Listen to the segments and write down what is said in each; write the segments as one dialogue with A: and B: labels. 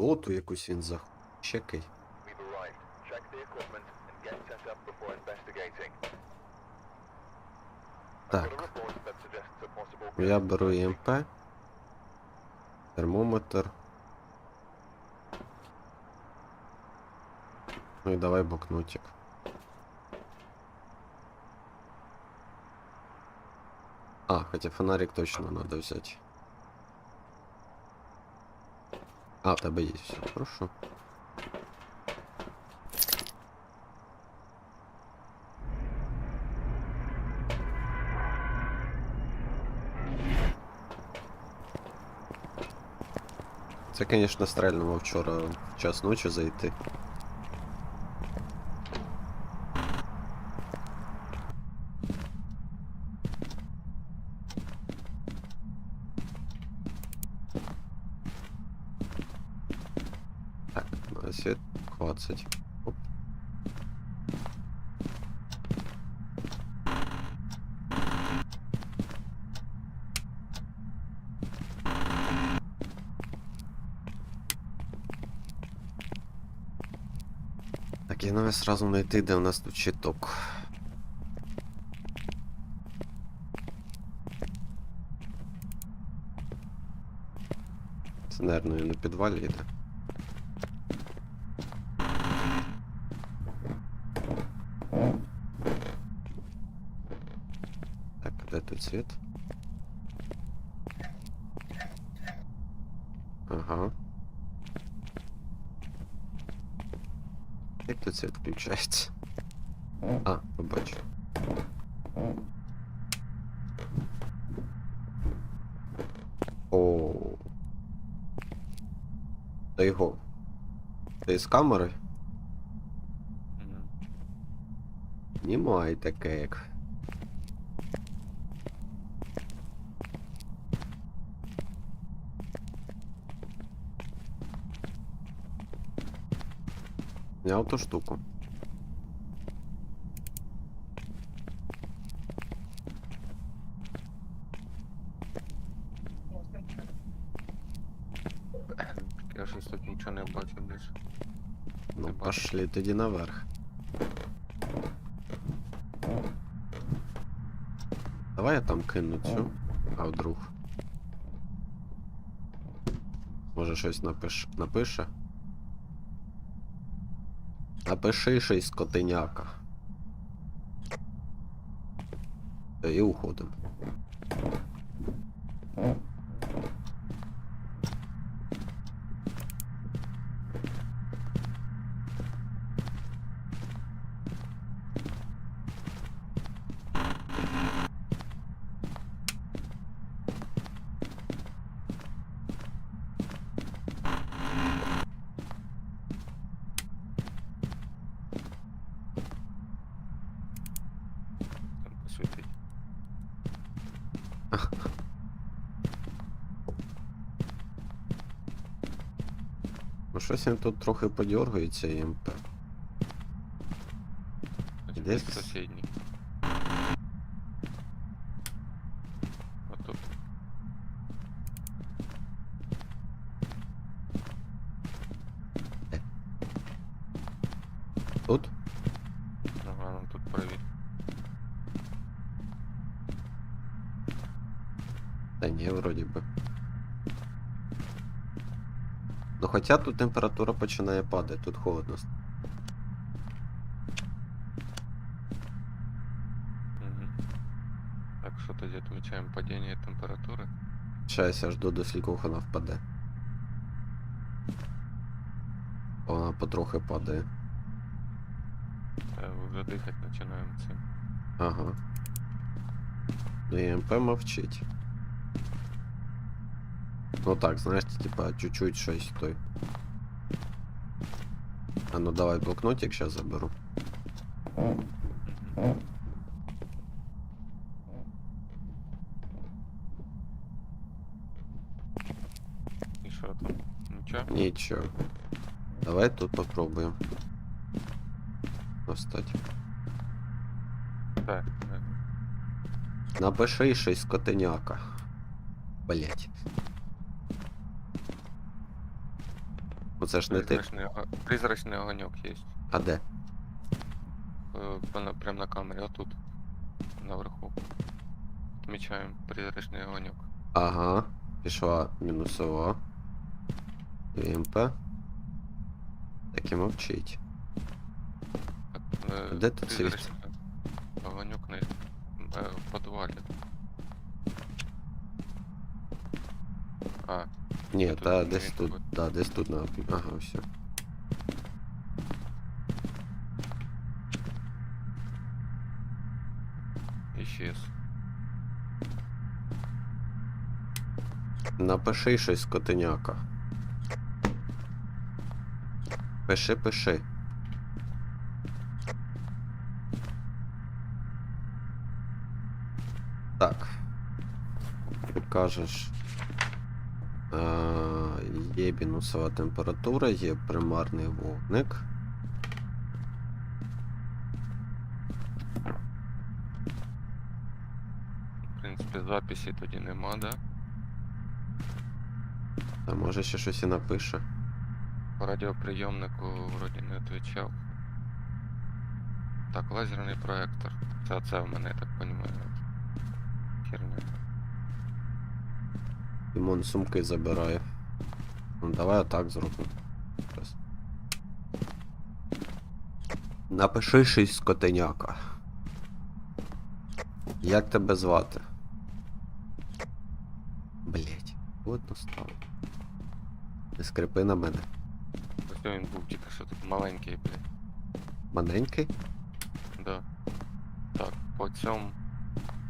A: доту якусь він за чекай.
B: We've arrived. Check the equipment and get set up before investigating. I've
A: Так.
B: got a report that suggests a possible
A: Я беру ЄМП. Термометр. Ну і давай блокнотик. А, хотя фонарик точно надо взять. А, в тебе є все, хорошо. Це, конечно, стрельнуло вчора в час ночі зайти. На 20. Оп. Так, я навіть сразу знайти, де у нас тут щиток. Це, наверное, на підвалі йде. Так, світ? Ага. Як тут світ включається? А, побачу. О. Та його. Ти з камери? Німай таке як. Зняв ту штуку.
C: Я щось тут нічого не бачу більше.
A: Ну,
C: Не
A: пошли тоді наверх. Давай я там кину цю, а вдруг. Може щось напиш... напише? Напиши щось котеняка. І уходимо.
C: Там посвітить.
A: Ну щось він тут трохи подергається ЄМП.
C: Значить,
A: Десь-
C: десь сусідній. Отут.
A: Тут?
C: Ага, ну тут провір.
A: Та ні, вроді би. Ну хоча тут температура починає падати, тут холодно.
C: Угу. Так, що тоді відмічаємо падіння температури.
A: Щас я жду до скількох вона впаде. Вона потрохи падає.
C: Та вже дихати починаємо цим.
A: Ага. Ну ЄМП мовчить. Ну так, знаєш, типа чуть-чуть щось той. А ну давай блокнотик сейчас заберу.
C: Мгм. І що там? Нічого?
A: Нічого. Давай тут попробуем. Достать.
C: Так. е,
A: Напиши щось котеняка. Блять. Це ж не ти.
C: Призрачний, ого- призрачний огоньок є.
A: А де?
C: Прямо прям на камері, отут. Наверху. Отмічаємо призрачний огоньок.
A: Ага. Пішла мінусова. ВМП. Так і мовчить.
C: Е,
A: де тут
C: призрачний Огоньок на е, в підвалі. А,
A: Ні,
C: Тут
A: та десь тут. Да, десь тут на. Ага, все.
C: исчез.
A: Напиши щось, котеняка. Пиши, пиши. Так. Ти кажеш. Е, є мінусова температура, є примарний вогник.
C: В принципі, записі тоді нема, да?
A: А може ще щось і напише.
C: По радіоприйомнику вроді не відповідав. Так, лазерний проектор. Це це в мене, я так розумію. Херня.
A: Дімон сумки забирає. Ну давай отак зробимо. Напиши щось котеняка. Як тебе звати? Блять, одно стало. Не скрипи на мене.
C: Ось він був тільки що тут маленький, блядь.
A: Маленький?
C: Да. Так, по цьому.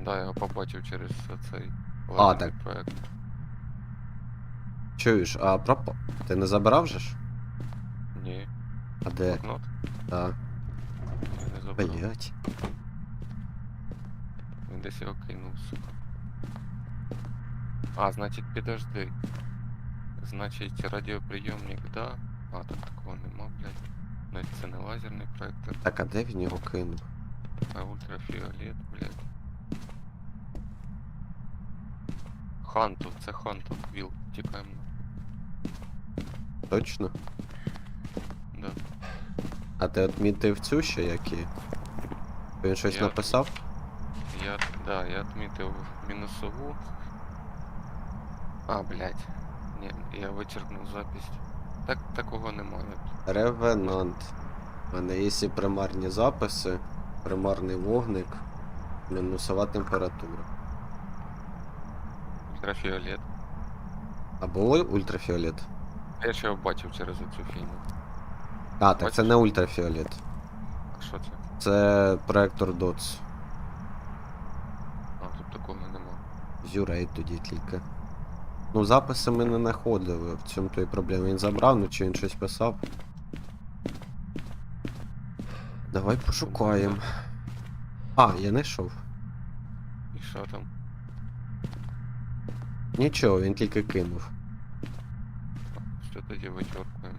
C: Да, я його побачив через цей
A: А, так.
C: проект.
A: Чуєш, а пропа. Ти не забирав же ж?
C: Ні,
A: А де?
C: блокнот.
A: Да.
C: Я не забрав.
A: Блять.
C: Він десь його кинув, сука. А, значить, підожди. Значить, радіоприйомник, да. А, так такого нема, блядь. Навіть це не лазерний проектор,
A: Так, а де він його кинув?
C: а ультрафіолет, блядь. Ханту, це Ханту, Віл, тікаємо.
A: Точно?
C: Да.
A: А ти відмітив цю ще які? Він щось
C: Я-
A: написав?
C: Я, да, я отмітив мінусову. А, блядь. Ні, я вичеркнув запись. Так, такого немає.
A: Ревенант. У мене є і примарні записи, примарний вогник, мінусова температура.
C: Ультрафіолет.
A: А було ультрафіолет?
C: Я ще його бачив через оцю фігню.
A: А, так це не ультрафіолет.
C: А що це?
A: Це проектор DOTS.
C: А, тут такого нема.
A: Зюрей тоді тільки. Ну, записи ми не знаходили. В цьому то і проблема. Він забрав, ну чи він щось писав. Давай пошукаємо. А, я знайшов.
C: І що там?
A: Нічого, він тільки кинув.
C: Що тоді вичеркуємо?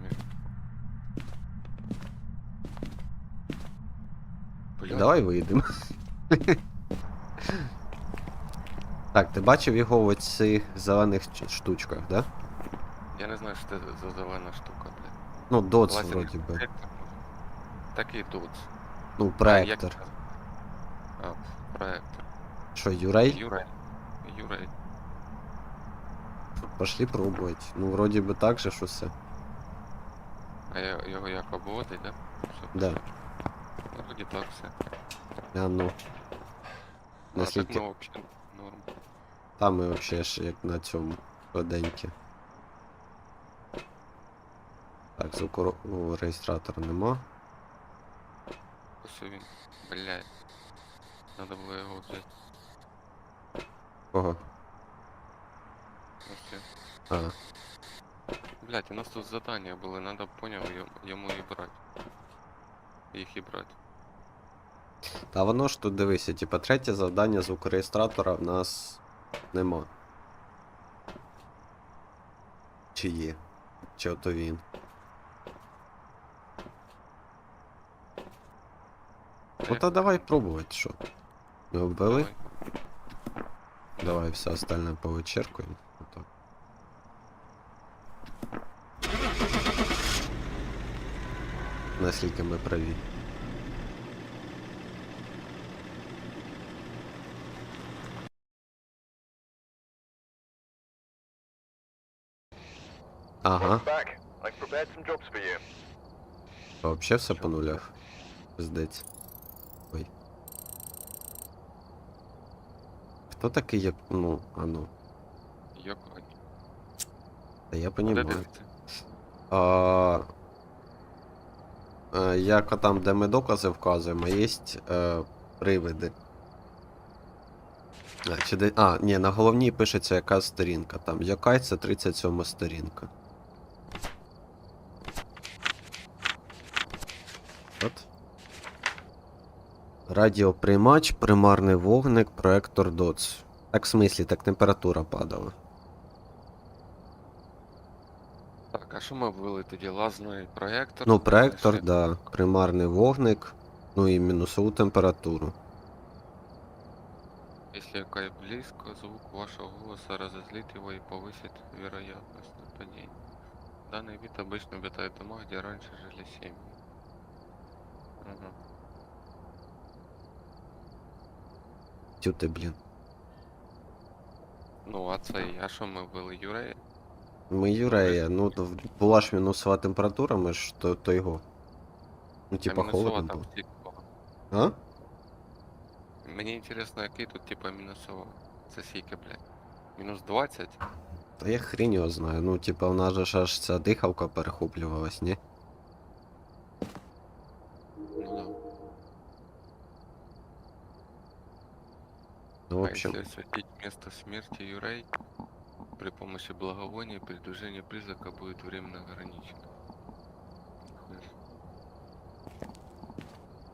C: Бля,
A: Давай вийдемо. Так, ти бачив його в оцих зелених ч- штучках, да?
C: Я не знаю, що це за зелена штука, блядь.
A: Ну, доц
C: Лазерний
A: вроді би.
C: проектор. Такий доц.
A: Ну, проектор.
C: як- А, проектор.
A: Що, Юрей?
C: Юрай. Юрай.
A: Пошли пробувати. Ну, вроді би так же, що все.
C: А я, його як обводить, да? Все,
A: Да.
C: Ну, Вроді так все.
A: А ну.
C: А, так
A: Наскільки.
C: ну, взагалі норм.
A: Там ми взагалі ж як на цьому швиденькі. Так, звуку у реєстратора нема.
C: Ось він. Блядь. Надо було його взяти.
A: Кого?
C: Він. Блять, у нас тут задания були, надо поняв йому- йому і брати. Їх і брати.
A: та воно ж тут дивися, типа третє завдання звукореєстратора в нас нема. Чи є? Чи ото він? Ну то давай пробувати, що. Ми обвели?
C: Давай.
A: Давай все остальне повичеркуємо. Отак. Наскільки ми праві. Ага, вообще все по нулях. Пиздець. Ой. Хто такий як. Ну, а ну. Та я
C: Де
A: понімаю.
C: ти?
A: А, е, як там, де ми докази вказуємо, є е, привиди. А, чи де... а, ні, на головній пишеться яка сторінка. Там яка це 37 сторінка. От. Радіоприймач, примарний вогник, проектор DOTS. Так в смислі, так температура падала.
C: Так, а що ми ввели тоді? Лазний проєктор?
A: Ну, проектор,
C: Ще-
A: да. Примарний вогник, ну і мінусову температуру.
C: Если якась близко, звук вашего голоса разозлит его и повысит вероятность нападения. Данный вид обычно обитает в домах, где раньше жили семьи. Ага.
A: Тю ти, блін.
C: Ну, а це і- а що ми ввели Юрея?
A: Ми Юрея, ну то в- була ж мінусова температура, ми ж то, то його. Ну, типа холодно
C: там
A: було.
C: скільки?
A: А?
C: Мені інтересно, який тут типа мінусова. Це скільки, блядь? Мінус 20?
A: Та я хрінь його знаю. Ну, типа, в нас же ж аж ця дихавка перехоплювалась, ні?
C: Ну да.
A: Ну, в общем,
C: если осветить место смерти Юрей, при помощи благовония передвижение призрака будет временно ограничено. Себе.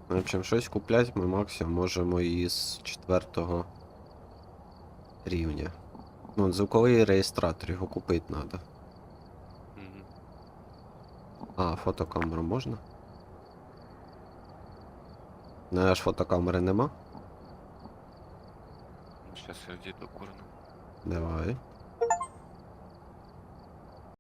A: в общем, щось куплять ми максимум можемо із четвертого рівня. Ну, звуковий реєстратор, його купити треба. А, фотокамеру можна? Ну, аж фотокамери нема?
C: Ну, Сейчас я где-то курну.
A: Давай.